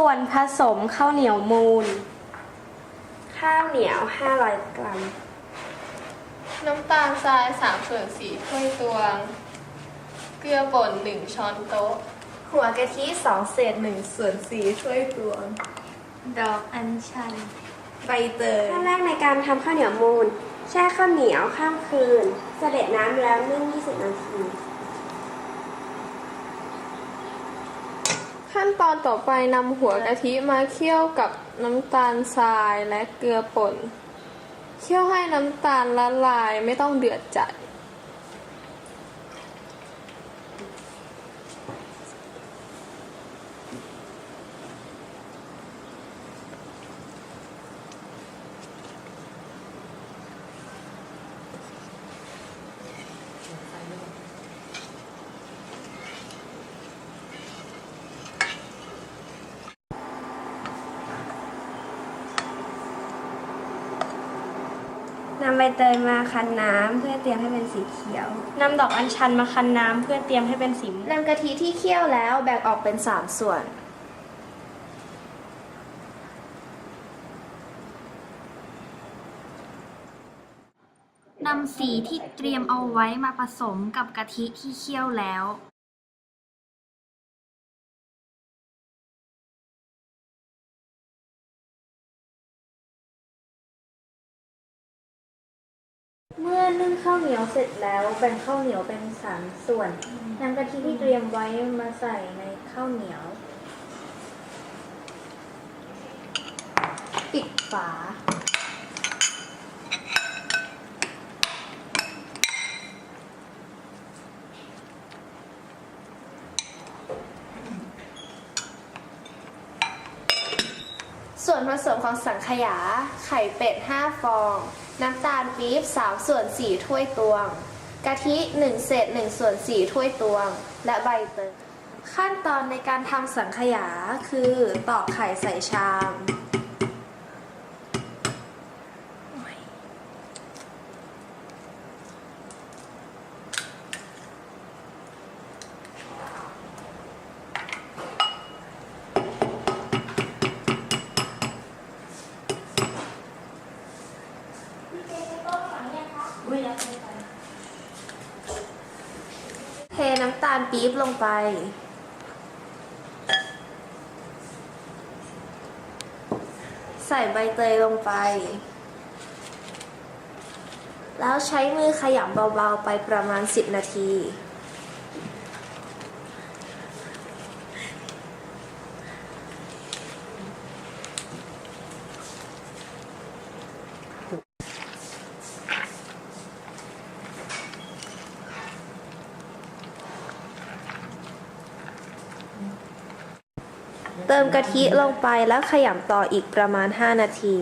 ส่วนผสมข้าวเหนียวมูนข้าวเหนียว 500 กรัม น้ำตาลทราย3ส่วน4ถ้วยตวง เกลือป่น 1 ช้อนโต๊ะ หัวกะทิ2เศษ1ส่วน4ถ้วยตวง ดอกอัญชัน ใบเตย ขั้นแรกในการทำข้าวเหนียวมูนแช่ข้าวเหนียวข้ามคืน เสด็จน้ำแล้วนึ่ง 20 นาที ขั้น ตอนต่อไปนำหัวกะทิมาเคี่ยวกับน้ำตาลทรายและเกลือป่น เคี่ยวให้น้ำตาลละลายไม่ต้องเดือดจัด นำใบเตยมาคั้นน้ำเพื่อเตรียมให้เป็นสีเขียวนำดอกอัญชันมาคั้นน้ำเพื่อเตรียมให้เป็นสีม่วงนำกะทิที่เคี่ยวแล้วแบ่งออกเป็น 3 ส่วน นำสีที่เตรียมเอาไว้มาผสมกับกะทิที่เคี่ยวแล้ว เมื่อนึ่งข้าวเหนียวเสร็จแล้วแบ่งข้าวเหนียวเป็นสามส่วนนำกะทิที่เตรียมไว้มาใส่ในข้าวเหนียว ปิดฝา ส่วนผสมของสังขยา ไข่เป็ด 5 ฟอง น้ำตาลปี๊บ3ส่วน4ถ้วยตวง กะทิ1เศษ1ส่วน4ถ้วยตวง และใบเตยขั้นตอนในการทำสังขยาคือตอกไข่ใส่ชาม ตาลปี๊บลงไป ใส่ใบเตยลงไป แล้วใช้มือขยำเบาๆไปประมาณ 10 นาที เติมกะทิลงไปแล้วขยำต่ออีกประมาณ 5 นาที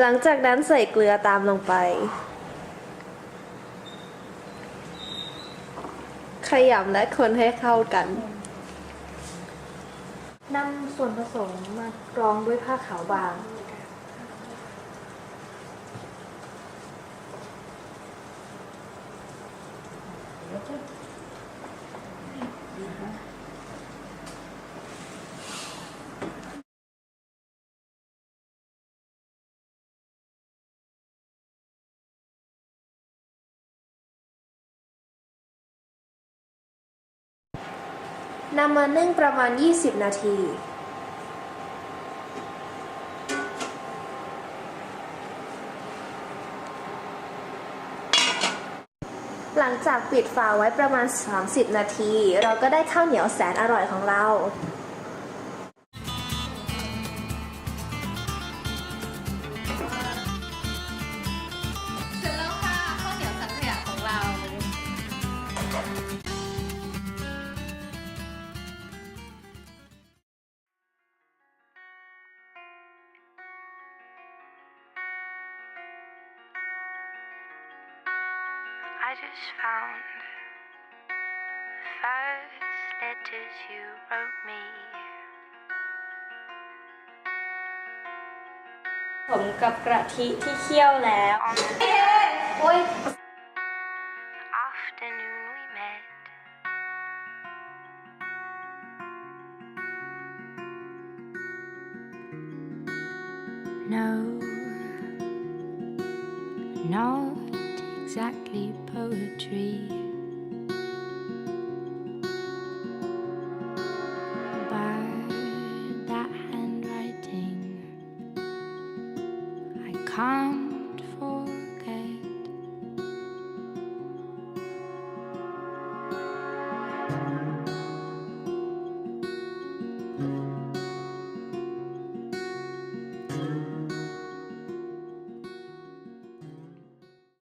หลังจากนั้นใส่เกลือตามลงไป ขยำและคนให้เข้ากันนำส่วนผสมมากรองด้วยผ้าขาวบาง นำมานึ่งประมาณ 20 นาที หลังจากปิดฝาไว้ประมาณ 30 นาที เราก็ได้ข้าวเหนียวแสนอร่อยของเรา just found the first letters you wrote me. ผมกับกระทิที่เคี่ยวแล้ว No. No exactly poetry. But that handwriting, I can't